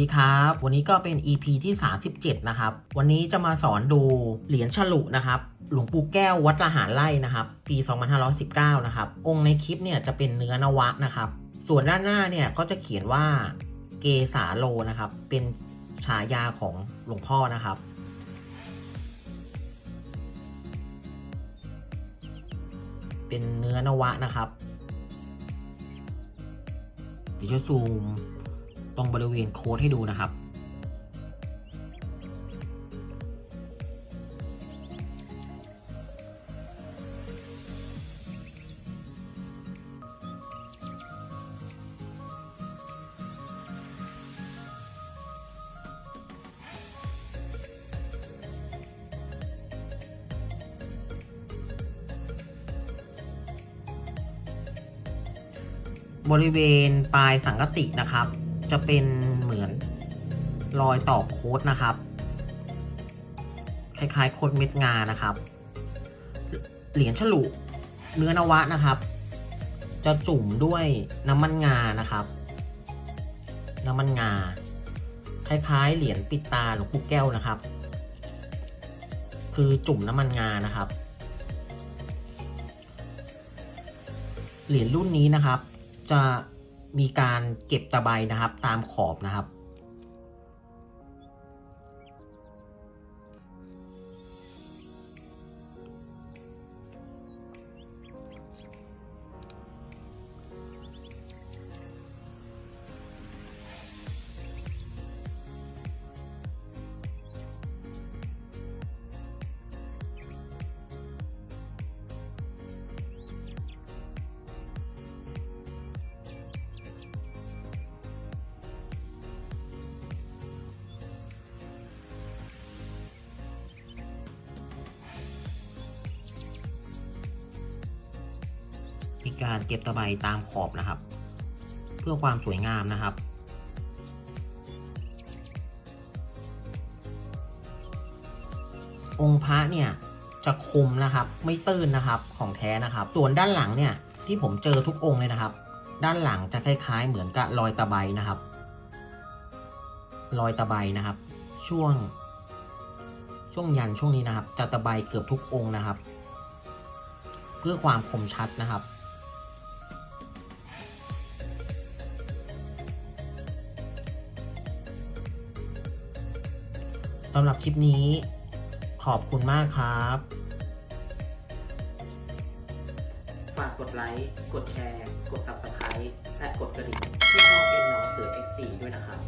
ดีครับ วันนี้ก็เป็น EP ที่ 37 นะครับ วันนี้จะมาสอนดูเหรียญฉลุนะครับ หลวงปู่แก้ววัดละหารไร่นะครับ ปี 2519 นะครับ องค์ในคลิปเนี่ยจะเป็นเนื้อนวะนะครับ ส่วนด้านหน้าเนี่ยก็จะเขียนว่าเกสาโลนะครับ เป็นฉายาของหลวงพ่อนะครับเป็นเนื้อนวะนะครับเดี๋ยวจะซูม ตรงบริเวณโค้ดให้ดูนะครับ บริเวณปลายสังกตินะครับ จะเป็นเหมือนรอยต่อโค้ดนะครับ คล้ายๆโค้ดเม็ดงานะครับ เหรียญฉลุเนื้อนวะนะครับ จะจุ่มด้วยน้ำมันงานะครับ น้ำมันงา คล้ายๆ เหรียญปิดตาหลวงปู่แก้วนะครับ คือจุ่มน้ำมันงานะครับ เหรียญรุ่นนี้นะครับ จะ มีการเก็บตะไบนะครับตามขอบนะครับ มีการเก็บตะไบตามขอบนะครับ เพื่อความสวยงามนะครับ องค์พระเนี่ยจะคมนะครับ ไม่ตื้นนะครับของแท้นะครับ ส่วนด้านหลังเนี่ยที่ผมเจอทุกองค์เลยนะครับ ด้านหลังจะคล้ายๆ เหมือนกับรอยตะไบนะครับ รอยตะไบนะครับ ช่วง ช่วงยันช่วงนี้นะครับจะตะไบเกือบทุกองค์นะครับ เพื่อความคมชัดนะครับ สำหรับคลิปนี้ขอบคุณมากครับ ฝากกดไลค์ กดแชร์ กด Subscribe และกดกระดิ่งที่ช่องเอ็นน้องเสือ X4 ด้วยนะครับ